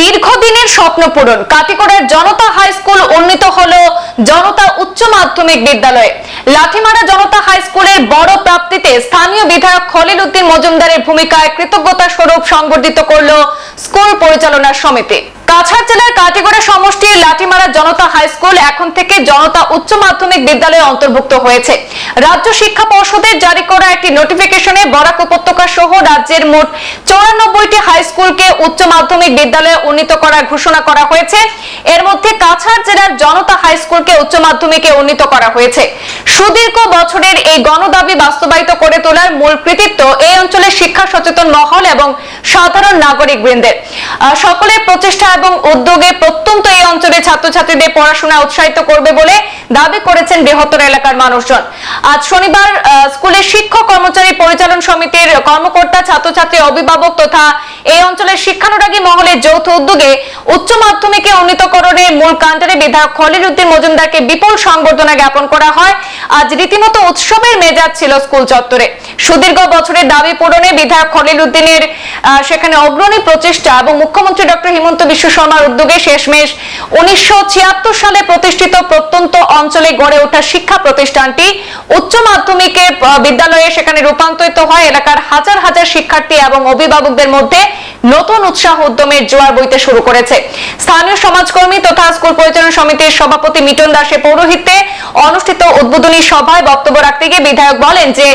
দীর্ঘদিনের স্বপ্ন পূরণ। কাটিকোড়ার জনতা হাই স্কুল উন্নীত হল জনতা উচ্চ মাধ্যমিক বিদ্যালয়ে। লাঠিমারা জনতা হাই স্কুলের বড় প্রাপ্তিতে স্থানীয় বিধায়ক খলিল উদ্দিন মজুমদারের ভূমিকায় কৃতজ্ঞতা স্বরূপ সংবর্ধিত করল স্কুল পরিচালনা সমিতি। কাছাড় জেলার কাটিগড়া সমষ্টির লাঠিমারা জনতা হাই স্কুল এখন থেকে জনতা উচ্চ মাধ্যমিক বিদ্যালয়ে অন্তর্ভুক্ত হয়েছে। রাজ্য শিক্ষা পর্ষদের জারি করা একটি নোটিফিকেশনে বরাক উপত্যকা সহ রাজ্যের মোট চৌরানব্বইটি হাই স্কুলকে উচ্চ মাধ্যমিক বিদ্যালয়ে উন্নীত করার ঘোষণা করা হয়েছে। এর মধ্যে কাছাড় জেলার জনতা হাই স্কুলকে উচ্চ মাধ্যমিকে উন্নীত করা হয়েছে। সুদীর্ঘ বছরের এই গণদাবি বাস্তবায়িত করে তোলার মূল কৃতিত্ব এই অঞ্চলের শিক্ষা সচেতন মহল এবং সাধারণ নাগরিক বৃন্দের সকলের প্রচেষ্টা এবং উদ্যোগে প্রত্যন্ত এই অঞ্চলে ছাত্রছাত্রীদের পড়াশোনা উৎসাহিত করবে বলে দাবি করেছেন বৃহত্তর এলাকার মানুষজন। আজ শনিবার স্কুলের শিক্ষক কর্মচারী পরিচালন সমিতির কর্মকর্তা, ছাত্রছাত্রী, অভিভাবক তথা এই অঞ্চলের শিক্ষানুরাগী মহলের যৌথ উদ্যোগে উচ্চ মাধ্যমিকে উন্নীতকরণের মূল কাণ্ডারে বিধায়ক খলিল উদ্দিন মজুমদারকে বিপুল সংবর্ধনা জ্ঞাপন করা হয়। আজ রীতিমতো উৎসবের মেজাজ ছিল স্কুল চত্বরে। সুদীর্ঘ বছরের দাবি পূরণে বিধায়ক খলিল উদ্দিনের সেখানে অগ্রণী প্রচেষ্টা এবং মুখ্যমন্ত্রী ডক্টর হিমন্ত বিশ্ব শর্মার উদ্যোগে শেষমেশ উনিশশো ছিয়াত্তর সালে প্রতিষ্ঠিত প্রত্যন্ত অঞ্চলে গড়ে ওঠা শিক্ষা প্রতিষ্ঠানটি উচ্চ মাধ্যমিকের বিদ্যালয়ে সেখানে রূপান্তরিত হয়। এলাকার হাজার হাজার শিক্ষার্থী এবং অভিভাবকদের মধ্যে নতুন উৎসাহ উদ্যমের জোয়ার বইতে শুরু করেছে। স্থানীয় সমাজকর্মী তথা স্কুল পরিচালনা সমিতির সভাপতি মিটন দাসের পৌরোহিত্যে অনুষ্ঠিত উদ্বোধনী সভায় বক্তব্য রাখতে গিয়ে বিধায়ক বলেন যে,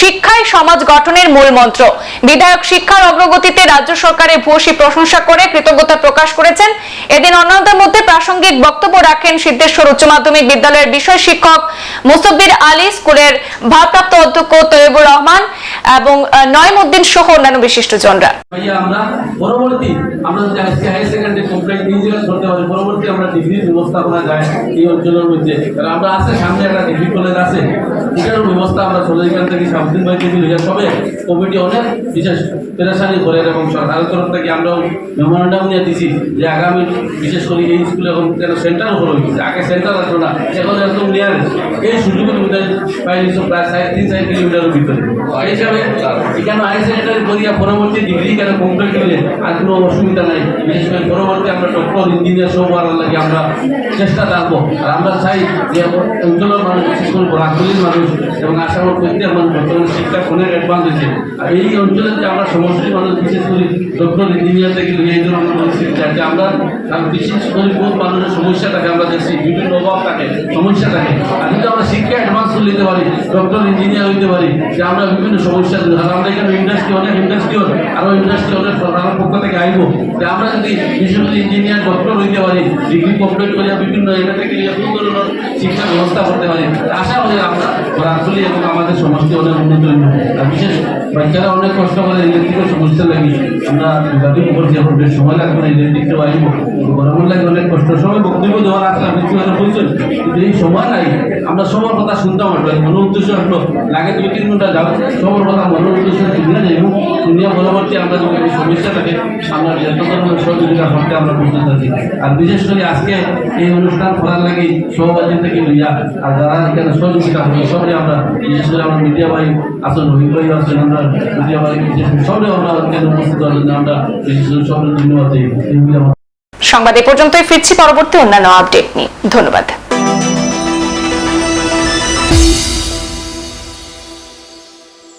শিক্ষাই সমাজ গঠনের মূল মন্ত্র। বিধায়ক শিক্ষার অগ্রগতিতে রাজ্য সরকারের ভূয়সী প্রশংসা করে কৃতজ্ঞতা প্রকাশ করেছেন। এদিন অন্যদের মধ্যে প্রাসঙ্গিক বক্তব্য রাখেন সিদ্ধেশ্বর উচ্চ মাধ্যমিক বিদ্যালয়ের বিষয় শিক্ষক মুসব্বির আলী, স্কুলের ভারপ্রাপ্ত অধ্যক্ষ তৈবুর রহমান এবং নয়মুদ্দিন সহ অন্যান্য বিশিষ্টজনরা। আমরা পরবর্তী আমরা যদি আজকে হায়ার সেকেন্ডারি কমপ্লিট ইঞ্জিনিয়ার করতে পারি, পরবর্তী আমরা ডিগ্রির ব্যবস্থা করা যায়, এই অঞ্চলের মধ্যে। কারণ আমরা আছে, সামনে একটা ডিগ্রি কলেজ আছে এটার ব্যবস্থা আমরা চলে এখান থেকে সামদিন ভাই থেকে লিখে সবে কমিটি অনেক বিশেষ পেরেশানি করে এবং সরকারের তরফ থেকে আমরাও মেমোরেন্ডাম নিয়ে দিছি যে আগামী, বিশেষ করে এই স্কুলে এখন কেন সেন্টার হলো আগে সেন্টার আসলো না, এখন একদম নিয়ার এই মধ্যে প্রায় নিশ্চয় প্রায় সাড়ে তিন চার কিলোমিটারের ভিতরে। হিসাবে এখানে হাই সেকেন্ডারি করিয়া পরবর্তী ডিগ্রি কেন কমপ্লিট করলে আর কোনো অসুবিধা নাই। বিশেষ করে পরবর্তী আমরা ডক্টর ইঞ্জিনিয়ার সব করার লাগে আমরা চেষ্টা রাখব আর আমরা চাই যে অঞ্চলের মানুষ, বিশেষ করে বরাকগুলির মানুষ এবং আসামের প্রত্যেক মানুষ বর্তমানে শিক্ষা অনেক অ্যাডভান্স হয়েছে আর এই অঞ্চলে যে আমরা সমষ্টি মানুষ, বিশেষ করে ডক্টর ইঞ্জিনিয়ার থেকে এই ধরনের পরিস্থিতি যাতে আমরা বিশেষ করে বহু মানুষের সমস্যা থাকে আমরা দেখছি, বিভিন্ন অভাব থাকে সমস্যা থাকে আর যদি আমরা শিক্ষা অ্যাডভান্স করে নিতে পারি, ডক্টর ইঞ্জিনিয়ার হইতে পারি, যে আমরা বিভিন্ন সমস্যা আমরা এখানে ইন্ডাস্ট্রি অনেক ইন্ডাস্ট্রি আরও ইন্ডাস্ট্রি অনেক পক্ষ থেকে আমরা যদি বিশেষ করে ইঞ্জিনিয়ার ডক্টর হইতে পারি ডিগ্রি কমপ্লিট করিয়া বিভিন্ন থেকে ধরনের শিক্ষা ব্যবস্থা করতে পারি। আশা করি আমরা এবং আমাদের সমষ্টি অনেক উন্নত আর বিশেষ বাচ্চারা অনেক কষ্ট করে ইলেকট্রিকের সমস্যা লাগি। আমরা যোগাযোগ করছি সময় লাগবে না লাগে অনেক কষ্ট। সময় বক্তব্য দেওয়ার হয়তো বলছেন কিন্তু এই সময় নাই। আমরা সবার কথা শুনতাম আসলে মনোর উদ্দেশ্য আসলো লাগে দুই তিন ঘণ্টা যাও। সবার কথা মনোর উদ্দেশ্য দুনিয়া পরবর্তী আমরা যদি এই সমস্যা থাকে, আমরা যত সহযোগিতা করতে আমরা বুঝতে থাকি আর বিশেষ করে আজকে এই অনুষ্ঠান করার লাগে সহবাদী থেকে লইয়া আর যারা এখানে সহযোগিতা করি সবাই আমরা, বিশেষ করে আমরা মিডিয়া ভাই আসুন ভাই আছেন, আমরা মিডিয়া করে সবাই আমরা এখানে উপস্থিত হওয়ার জন্য আমরা বিশেষ করে সবাই ধন্যবাদ দিই। সংবাদ এ পর্যন্তই ফিরছি, পরবর্তী অন্যান্য আপডেট নিয়ে। ধন্যবাদ।